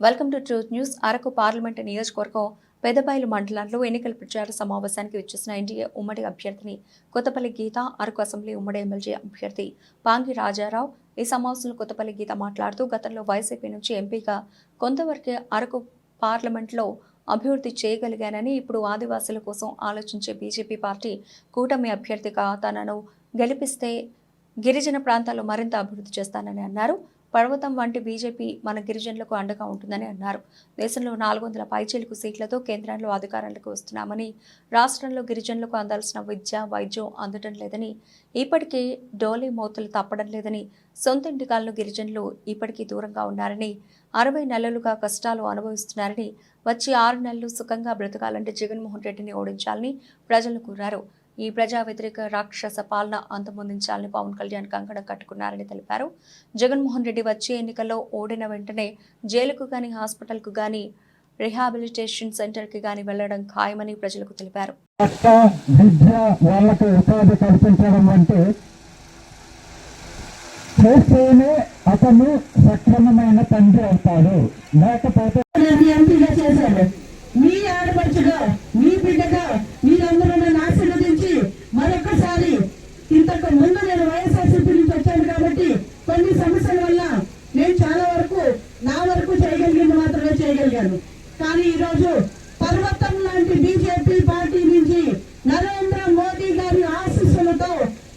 Welcome to truth news Araku parliament నియోజకవర్గం పెదబయలు మండలంలో ఎన్నికల ప్రచార సమావేశానికి వచ్చేసిన ఎన్డీఏ ఉమ్మడి అభ్యర్థిని కొత్తపల్లి గీత అరకు అసెంబ్లీ ఉమ్మడి ఎమ్మెల్యే అభ్యర్థి పాంగి రాజారావు. ఈ సమావేశంలో కొత్తపల్లి గీత మాట్లాడుతూ గతంలో వైసీపీ నుంచి ఎంపీగా కొంతవరకే అరకు పార్లమెంట్లో అభివృద్ధి చేయగలిగానని ఇప్పుడు ఆదివాసుల కోసం ఆలోచించే బీజేపీ పార్టీ కూటమి అభ్యర్థిగా తనను గెలిపిస్తే గిరిజన ప్రాంతాల్లో మరింత అభివృద్ధి చేస్తానని అన్నారు. పర్వతం వంటి బీజేపీ మన గిరిజనులకు అండగా ఉంటుందని అన్నారు. దేశంలో నాలుగు వందల పైచేలకు సీట్లతో కేంద్రంలో అధికారంలోకి వస్తున్నామని రాష్ట్రంలో గిరిజనులకు అందాల్సిన విద్య వైద్యం అందడం లేదని ఇప్పటికీ డోలీ మోతులు తప్పడం లేదని సొంత ఇంటికాలను గిరిజనులు ఇప్పటికీ దూరంగా ఉన్నారని అరవై నెలలుగా కష్టాలు అనుభవిస్తున్నారని వచ్చి ఆరు నెలలు సుఖంగా బ్రతకాలంటే జగన్మోహన్ రెడ్డిని ఓడించాలని ప్రజలను కోరారు. ఈ ప్రజా వ్యతిరేక రాక్షస పాలన అంతమొందించాలని పవన్ కళ్యాణ్ కంకణం కట్టుకున్నారని తెలిపారు. జగన్మోహన్ రెడ్డి వచ్చే ఎన్నికల్లో ఓడిన వెంటనే జైలుకు గాని హాస్పిటల్కు గాని రిహాబిలిటేషన్ సెంటర్కి గాని వెళ్ళడం ఖాయమని ప్రజలకు తెలిపారు. పక్క విద్య వాళ్ళకు ఉపాధి కల్పించడం అంటే చేస్తేనే అతను సక్రమమైన తండ్రి అవుతాడు. లేకపోతే నేను ఎంపీగా చేశాను మీ ఆడపడుచుగా మీ బిడ్డగా మీరందరూ ఆశీర్వదించి మరొకసారి ఇంతకు ముందు నేను వైఎస్ఆర్సీపీ నుంచి వచ్చాను కాబట్టి కొన్ని సమస్యల వల్ల నేను చాలా వరకు నా వరకు చేయగలిగింది మాత్రమే చేయగలిగాను కానీ ఈరోజు పర్వతం లాంటి బీజేపీ పార్టీ నుంచి నరేంద్ర మోదీ గారి ఆశీస్సులతో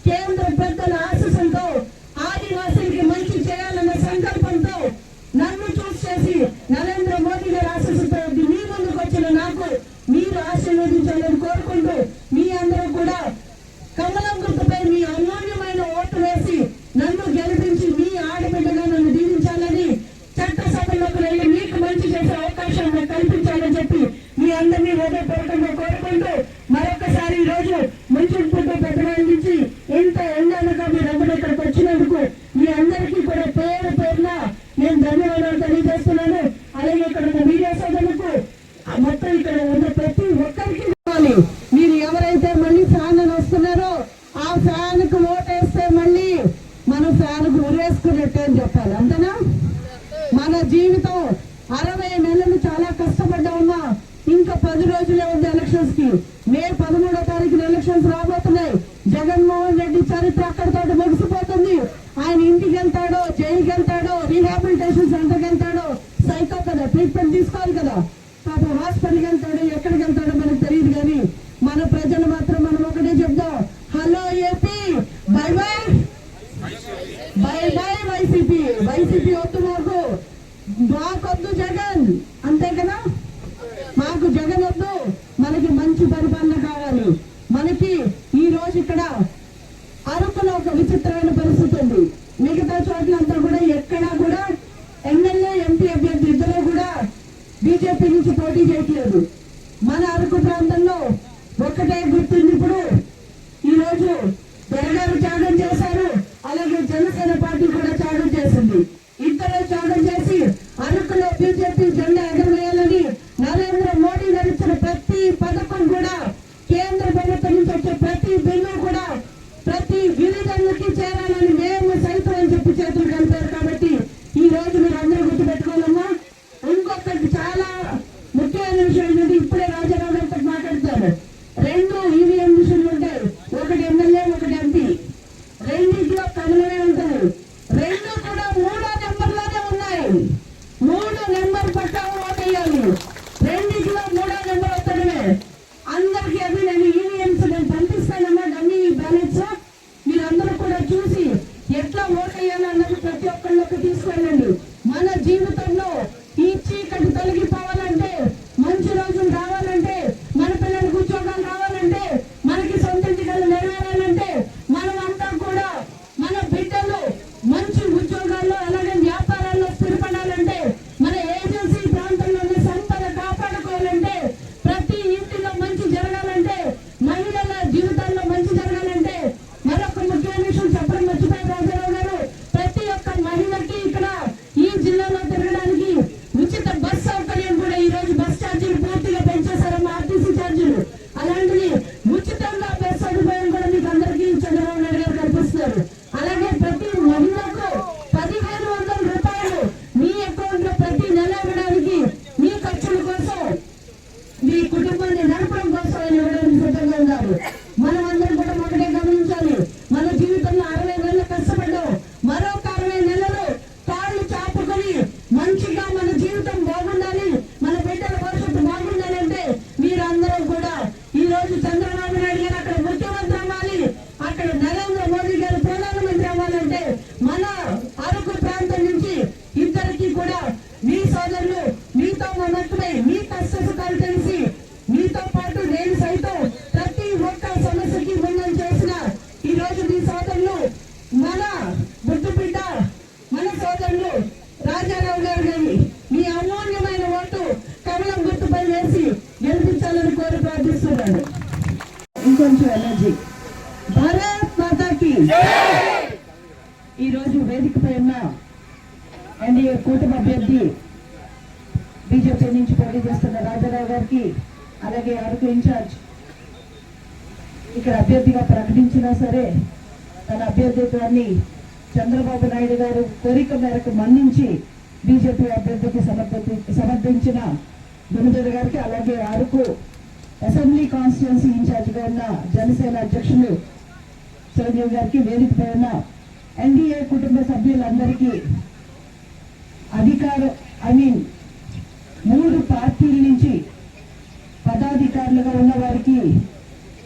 కేంద్ర పెద్దల ఆశీస్సులతో ఆదివాసీలకి మంచి చేయాలన్న సంకల్పంతో నన్ను చూస్ చేసి నరేంద్ర మోదీ గారి ఆశీస్సుతో మీ ముందుకు వచ్చిన నాకు మీరు ఆశీర్వదించాలని కోరుకుంటూ మీ అందరూ కూడా కమలం గుర్తుపై మీ అమూల్యమైన ఓటు వేసి నన్ను గెలిపించి మీ ఆడబిడ్డగా నన్ను దీవించాలని చట్టసభలోకి వెళ్ళి మీకు మంచి చేసే అవకాశం నాకు కల్పించాలని చెప్పి మీ అందరినీ హృదయపూర్వకంగా కోరుకుంటూ మరొకసారి ఈ రోజు మంచి పుట్టు పెద్దవాళ్ళ నుంచి ఇంత ఎండనగా మీరందరూ ఇక్కడికి వచ్చినందుకు మీ అందరికీ కూడా పేరు పేరున నేను ధన్యవాదాలు తెలియజేస్తున్నాను అలాగే ఇక్కడ ఉన్న మీడియా సోదరులకు ఆ మొత్తం ఇక్కడ ఉన్న ప్రతి ఒక్కరికి ఇవ్వాలి. మీరు ఎవరైతే మళ్ళీ ఫ్యాన్ అని వస్తున్నారో ఆ ఫ్యాన్ ఓటేస్తే మళ్ళీ మనం ఫ్యాన్కు ఉరేసుకున్నట్టే అని చెప్పాలి అంతేనా? మన జీవితం అరవై నెలలు చాలా కష్టపడ్డామమ్మా ఇంకా పది రోజులే ఉంది ఎలక్షన్స్కి మే పదమూడో తారీఖున ఎలక్షన్స్ రాబోతున్నాయి. జగన్మోహన్ రెడ్డి చరిత్ర అక్కడితో ముగిసిపోతుంది. ఆయన ఇంటికి వెళ్తాడో జైలుకి వెళ్తాడో రీహాబిలిటేషన్ సెంటర్కి వెళ్తాడో సైకో కదా ట్రీట్మెంట్ తీసుకోవాలి కదా. పాపం హాస్పిటల్కి వైసీపీ వద్దు. మాకు మాకొద్దు జగన్. అంతే కదా? మాకు జగన్ వద్దు. మనకి మంచి పరిపాలన కావాలి. మనకి ఈ రోజు ఇక్కడ అరకులో ఒక విచిత్రమైన పరిస్థితి ఉంది. మిగతా చోట్లంతా కూడా ఎక్కడా కూడా ఎమ్మెల్యే ఎంపీ అభ్యర్థి ఇద్దరు కూడా బీజేపీ నుంచి పోటీ చేయట్లేదు. మన అరకు ప్రాంతంలో ఒక్కటే గుర్తుంది ఇప్పుడు. ఈ ఈరోజు ఈ రోజు వేదికపై ఉన్న ఎన్డీఏ కూటమి అభ్యర్థి బీజేపీ నుంచి పోటీ చేస్తున్న రాజారావు గారికి అలాగే అరకు ఇన్ఛార్జ్ ఇక్కడ అభ్యర్థిగా ప్రకటించినా సరే తన అభ్యర్థిత్వాన్ని చంద్రబాబు నాయుడు గారు కోరిక మేరకు మన్నించి బీజేపీ అభ్యర్థికి సమర్థి సమర్థించిన దునిదర్ గారికి అలాగే అరకు అసెంబ్లీ కాన్స్టిట్యున్సీ ఇన్ఛార్జిగా ఉన్న జనసేన అధ్యక్షులు చిరంజీవి గారికి వేదికపై ఉన్న ఎన్డీఏ కుటుంబ సభ్యులందరికీ అధికార ఐ మీన్ మూడు పార్టీల నుంచి పదాధికారులుగా ఉన్నవారికి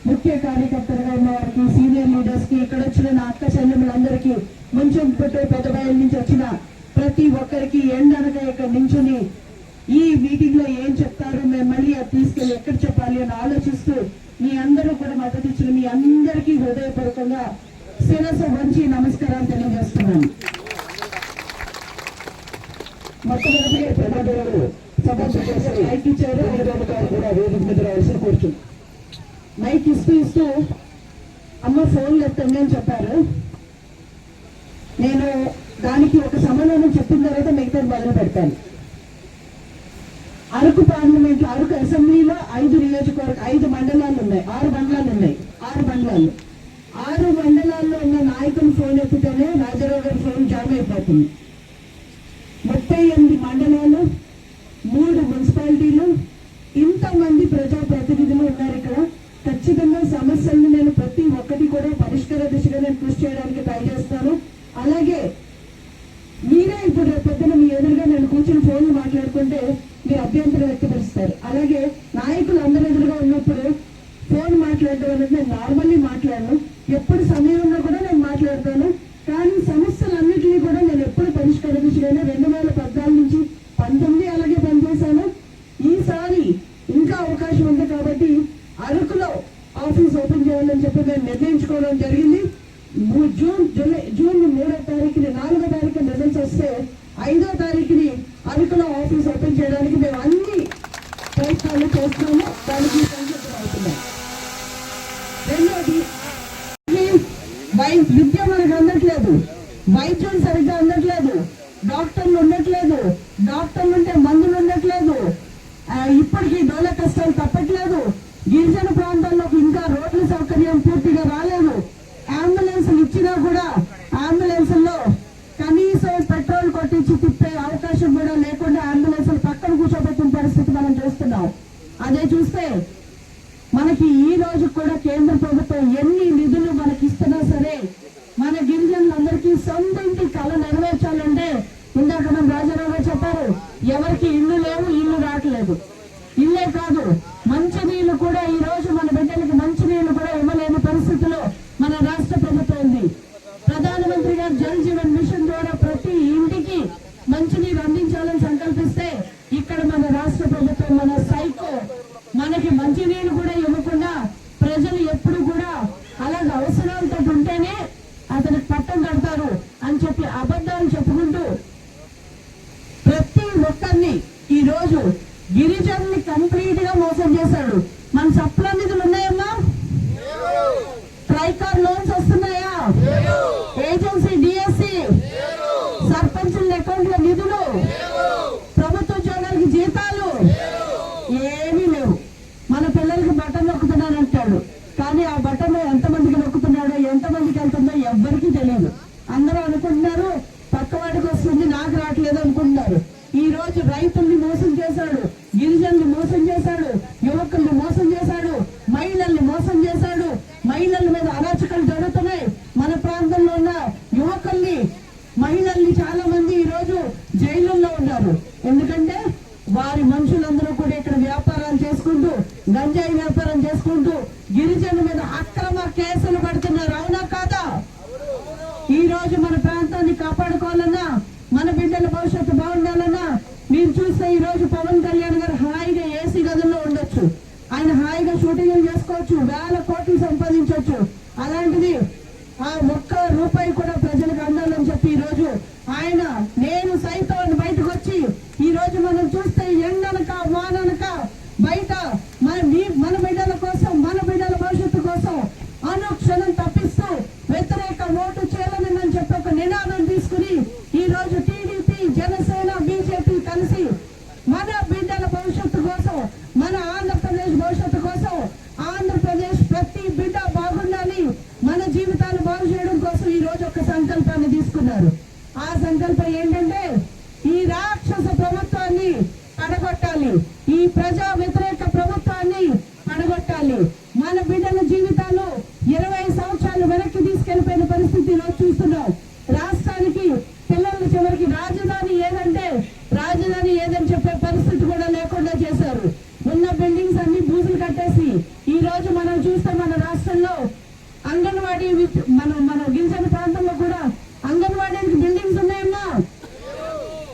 ముఖ్య కార్యకర్తలుగా ఉన్నవారికి సీనియర్ లీడర్స్కి ఇక్కడ వచ్చిన నా అక్క చెల్లెములందరికీ కొంచెం పుట్టే పెద్దబాయిల నుంచి వచ్చిన ప్రతి ఒక్కరికి ఎండనక ఇక్కడ నించుని ఈ మీటింగ్లో ఏం చెప్తారు మేము మళ్ళీ అది తీసుకెళ్ళి ఎక్కడ చెప్పాలి అని ఆలోచిస్తూ మీ అందరూ కూడా మద్దతు ఇచ్చిన మీ అందరికీ హృదయపూర్వకంగా శిరస్సు వంచి నమస్కారాలు తెలియజేస్తున్నాను. మొట్టమొదటిగా ప్రమాదాలు చేశారు మైక్ ఇచ్చారు. కూడా వేదిక మీద మైక్ ఇస్తూ ఇస్తూ అమ్మ ఫోన్ ఎత్తండి అని చెప్పారు. నేను దానికి ఒక సమాధానం చెప్పిన తర్వాత మిగతా మొదలు పెడతాను పార్లమెంట్ అరకు అసెంబ్లీలో ఐదు నియోజకవర్గ ఐదు మండలాలు ఉన్నాయి. ఆరు మండలాలు ఉన్నాయి. ఆరు మండలాలు. ఆరు మండలాల్లో ఉన్న నాయకులు ఫోన్ ఎత్తితేనే రాజారావు గారి ఫోన్ జామ్ అయిపోతుంది. ముప్పై ఎనిమిది మండలాలు మూడు మున్సిపాలిటీలు ఇంతమంది ప్రజా ప్రతినిధులు ఉన్నారు ఇక్కడ. ఖచ్చితంగా సమస్యలను నేను ప్రతి ఒక్కటి కూడా పరిష్కార దిశగా నేను కృషి చేయడానికి ట్రై చేస్తాను. అలాగే మీరే ఇప్పుడు రేపు పొద్దున మీ ఎదురుగా నేను కూర్చుని ఫోన్లు మాట్లాడుకుంటే మీరు అభ్యంతరం వ్యక్తపరుస్తారు. అలాగే నాయకులు అందరి ఎదురుగా ఉన్నప్పుడు ఫోన్ మాట్లాడడం అనేది నేను నార్మల్లీ మాట్లాడను. ఎప్పుడు సమయంలో కూడా నేను మాట్లాడతాను. కానీ సమస్యలన్నింటినీ కూడా నేను ఎప్పుడు పరిష్కరించలేను. రెండు వేల పద్నాలుగు నుంచి పంతొమ్మిది అలాగే పనిచేశాను. ఈసారి ఇంకా అవకాశం ఉంది కాబట్టి అరకులో ఆఫీస్ ఓపెన్ చేయాలని చెప్పి నేను నిర్ణయించుకోవడం జరిగింది. జూన్ జూలై జూన్ మూడో తారీఖుని నాలుగో తారీఖు రిజల్ట్స్ వస్తే ఐదో తారీఖుని అరకులో ఆఫీస్ ఓపెన్ చేయడానికి మేము అన్ని ప్రయత్నాలు చేస్తున్నాము దానికి సంసిద్ధం అవుతున్నాం రెండోది వై విద్య మనకు అందట్లేదు వైద్యం సరిగ్గా అందట్లేదు డాక్టర్లు ఉండట్లేదు డాక్టర్లు ఉంటే మందులు ఉండట్లేదు ఆ, ఇప్పటికీ డోల కష్టాలు తప్పట్లేదు గిరిజన ప్రాంతాల్లోకి ఇంకా రోడ్ల సౌకర్యం పూర్తిగా రాలేదు అంబులెన్స్లు ఇచ్చినా కూడా అంబులెన్స్లో కనీసం పెట్రోల్ కొట్టించి తిప్పే అవకాశం కూడా లేకుండా అంబులెన్స్లు పక్కన కూర్చోబెట్టిన పరిస్థితి మనం చూస్తున్నాం. అదే చూస్తే మనకి ఈ రోజు కూడా కేంద్ర ప్రభుత్వం ఎన్ని నిధులు మనకి ఇస్తున్నా సరే మన గిరిజనులందరికీ సొంతంటి కళ నెరవేర్చాలంటే ఇందాక మన రాజారావు గారు చెప్పారు ఎవరికి ఇల్లు లేవు ఇల్లు రావట్లేదు ఇల్లే కాదు మంచినీళ్ళు కూడా ఈ రోజు మన బిడ్డలకి మంచినీళ్ళు కూడా ఇవ్వలేని పరిస్థితిలో మన రాష్ట్ర ప్రభుత్వం ఉంది ప్రధానమంత్రి గారు జల్ జీవన్ మిషన్ ద్వారా ప్రతి ఇంటికి మంచినీరు అందించాలని సంకల్పిస్తే ఇక్కడ మన రాష్ట్ర ప్రభుత్వం మన సైకో మనకి మంచినీళ్ళు కూడా ఇవ్వకుండా ప్రజలు ఎప్పుడు కూడా అలాగ అవసరాలతో ఉంటేనే అతనికి పట్టం కడతారు అని చెప్పి అబద్ధాలు చెప్పుకుంటూ ప్రతి ఒక్కరిని ఈ రోజు గిరిజనుల్ని కంప్లీట్గా మోసం చేశాడు మన సప్లా నిధులు ఉన్నాయమ్మా ట్రైకార్ లోన్స్ వస్తున్నాయా ఏజెన్సీ డిఎస్సి సర్పంచుల అకౌంట్ల నిధులు ప్రభుత్వ ఉద్యోగాలకి జీతాలు ఏమీ లేవు మన పిల్లలకి బటన్ నొక్కుతున్నానంటాడు కానీ ఆ బటన్ ఎంతమందికి నొక్కుతున్నాడో ఎంతమందికి వెళ్తుందో ఎవ్వరికీ తెలియదు అందరూ అనుకుంటున్నారు పక్కవాడికి వస్తుంది నాకు రావట్లేదు అనుకుంటున్నారు ఈ రోజు రైతుల్ని మోసం చేశాడు గిరిజనుల్ని మోసం చేశాడు యువకుల్ని మోసం చేశాడు మహిళల్ని మోసం చేశాడు మహిళల మీద అరాచకాలు జరుగుతున్నాయి మన ప్రాంతంలో ఉన్న యువకుల్ని మహిళల్ని చాలా మంది ఈ రోజు జైలుల్లో ఉన్నారు ఎందుకంటే ఎందుకంటే వారి మనుషులందరూ కూడా ఇక్కడ వ్యాపారాలు చేసుకుంటూ గంజాయి వ్యాపారం చేసుకుంటూ గిరిజనుల మీద అక్రమ కేసులు పడుతున్నారు అవునా కాదా ఈ రోజు మన ప్రాంతాన్ని కాపాడుకోవాలన్నా మన బిడ్డల భవిష్యత్తు బాగుండాలన్నా మీరు చూస్తే ఈ రోజు పవన్ కళ్యాణ్ గారు హాయిగా ఏసీ గదుల్లో ఉండొచ్చు ఆయన హాయిగా షూటింగ్లు వేల కోట్లు సంపాదించవచ్చు. అలాంటిది ఆ ఒక్క రూపాయి కూడా ప్రజలకు అందాలని చెప్పి ఈ రోజు ఆయన నేను సైతం అని బయటకు వచ్చి ఈ రోజు మనం చూస్తే ఎండనక వాననక బయట మన మీ మన బిడ్డల కోసం మన బిడ్డల భవిష్యత్తు కోసం అనుక్షణం తప్పిస్తూ వ్యతిరేక ఓటు చేయాలని చెప్పి ఒక నినాదం తీసుకుని ఈ రోజు టీడీపీ జనసేన బీజేపీ కలిసి మన బిడ్డల భవిష్యత్తు కోసం మన ఆంధ్రప్రదేశ్ భవిష్యత్తు కోసం ఆంధ్రప్రదేశ్ ప్రతి బిడ్డ బాగుండాలి మన జీవితాలు బాగు చేయడం కోసం ఈ రోజు ఒక సంకల్పాన్ని తీసుకున్నారు ఆ సంకల్పం ఏంటంటే ఈ రాక్షస ప్రభుత్వాన్ని పడగొట్టాలి ఈ ప్రజా వ్యతిరేక ప్రభుత్వాన్ని పడగొట్టాలి మన బిడ్డల జీవితాలు ఇరవై సంవత్సరాలు వెనక్కి తీసుకెళ్ళిపోయిన పరిస్థితి ఈరోజు చూస్తున్నాం రాష్ట్రానికి పిల్లల చివరికి రాజధాని ఏదంటే రాజధాని ఏదని చెప్పే పరిస్థితి కూడా లేకుండా చేశారు ఉన్న బిల్డింగ్స్ అన్ని బూజులు కట్టేసి ఈ రోజు మనం చూస్తే మన రాష్ట్రంలో అంగన్వాడీ విత్- మన మన గిరిజన ప్రాంతంలో కూడా అంగన్వాడీకి బిల్డింగ్స్ ఉన్నాయమ్మా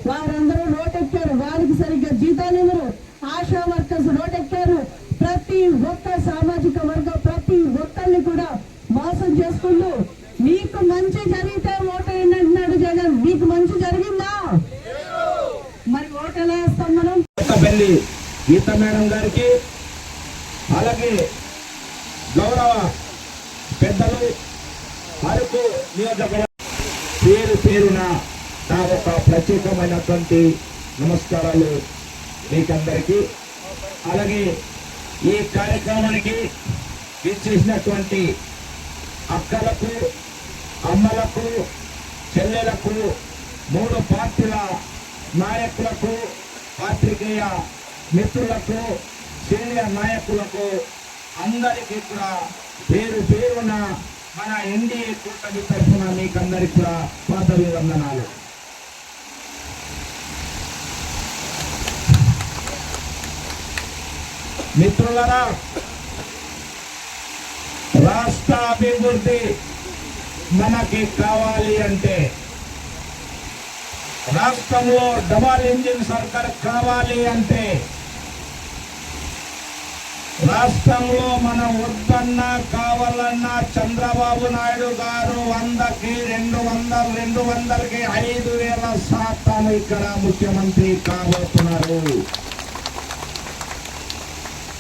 వారందరూ రోడ్డెక్కారు వారికి సరిగ్గా జీతాలు ఇవ్వరు ఆశా వర్కర్స్ రోడ్డెక్కారు ప్రతి ఒక్క సామాజిక వర్గ ప్రతి ఒక్కరిని కూడా మోసం చేసుకుంటూ మీకు మంచి జరిగితే ఓటేయండి అంటున్నాడు జగన్ మీకు మంచి జరిగిందా మరి ఓటు ఎలా వేస్తాం పెళ్ళి గీత మేడం గారికి అలాగే గౌరవ పెద్దలు అరకు నియోజకవర్గ పేరు పేరున నా ఒక ప్రత్యేకమైనటువంటి నమస్కారాలు మీకందరికీ. అలాగే ఈ కార్యక్రమానికి విచ్చేసినటువంటి అక్కలకు అమ్మలకు చెల్లెలకు మూడు పార్టీల నాయకులకు పాత్రికేయ మిత్రులకు సీనియర్ నాయకులకు అందరికీ కూడా పేరు పేరున మన ఎన్డీఏ కూటమి తరఫున మీకందరికీ కూడా పాదవివందనాలు మిత్రులరా రాష్ట్ర అభివృద్ధి మనకి కావాలి అంటే రాష్ట్రంలో డబల్ ఇంజిన్ సర్కార్ కావాలి అంటే రాష్ట్రంలో మనం వద్దన్నా కావాలన్నా చంద్రబాబు నాయుడు గారు వందకి రెండు వందల రెండు వందలకి ఐదు వేల శాతం ఇక్కడ ముఖ్యమంత్రి కాబోతున్నారు.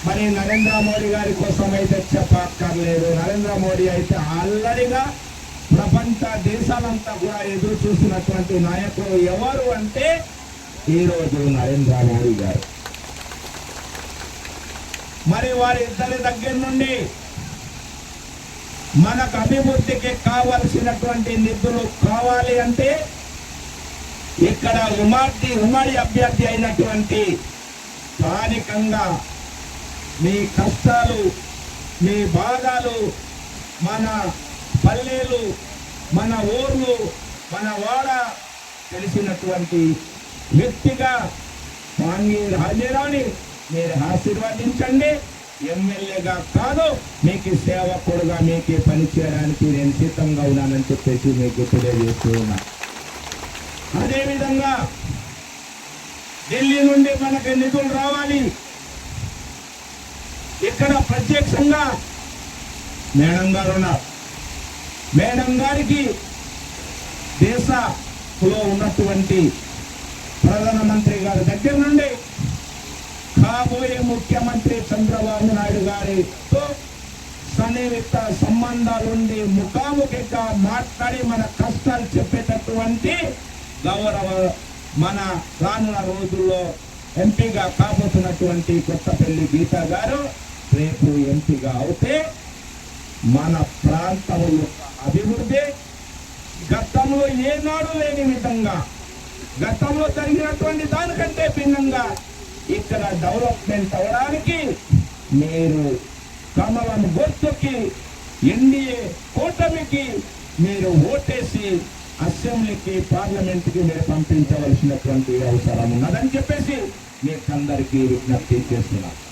మరి నరేంద్ర మోడీ గారి కోసం అయితే చెప్పక్కర్లేదు. నరేంద్ర మోడీ అయితే ఆల్రెడీగా ప్రపంచ దేశాలంతా కూడా ఎదురు చూసినటువంటి నాయకుడు ఎవరు అంటే ఈరోజు నరేంద్ర మోడీ గారు. మరి వారిద్దరి దగ్గర నుండి మనకు అభివృద్ధికి కావలసినటువంటి నిధులు కావాలి అంటే ఇక్కడ ఉమ్మడి ఉమ్మడి అభ్యర్థి అయినటువంటి స్థానికంగా మీ కష్టాలు మీ బాధలు మన పల్లెలు మన ఊర్లు మన వాడ తెలిసినటువంటి వ్యక్తిగా స్వామి రాజీరావుని మీరు ఆశీర్వదించండి. ఎమ్మెల్యేగా కాదు మీకు సేవకుడుగా మీకే పని చేయడానికి నేను సిద్ధంగా ఉన్నానని చెప్పేసి మీకు తెలియజేస్తూ ఉన్నా అదేవిధంగా ఢిల్లీ నుండి మనకి నిధులు రావాలి. ఇక్కడ ప్రత్యక్షంగా మేడం గారు ఉన్నారు. మేడం గారికి దేశంలో ఉన్నటువంటి ప్రధానమంత్రి గారి దగ్గర నుండి కాబోయే ముఖ్యమంత్రి చంద్రబాబు నాయుడు గారితో సన్నిహిత సంబంధాలుండి ముఖాముఖిగా మాట్లాడి మన కష్టాలు చెప్పేటటువంటి గౌరవ మన రానున్న రోజుల్లో ఎంపీగా కాబోతున్నటువంటి కొత్తపల్లి గీత గారు రేపు ఎంపీగా అవుతే మన ప్రాంతంలో అభివృద్ధి గతంలో ఏనాడు లేని విధంగా గతంలో జరిగినటువంటి దానికంటే భిన్నంగా ఇక్కడ డెవలప్మెంట్ అవడానికి మీరు కమలం గుర్తుకి ఎన్డీఏ కూటమికి మీరు ఓటేసి అసెంబ్లీకి పార్లమెంట్కి మీరు పంపించవలసినటువంటి అవసరం ఉన్నదని చెప్పేసి మీకందరికీ విజ్ఞప్తి చేస్తున్నారు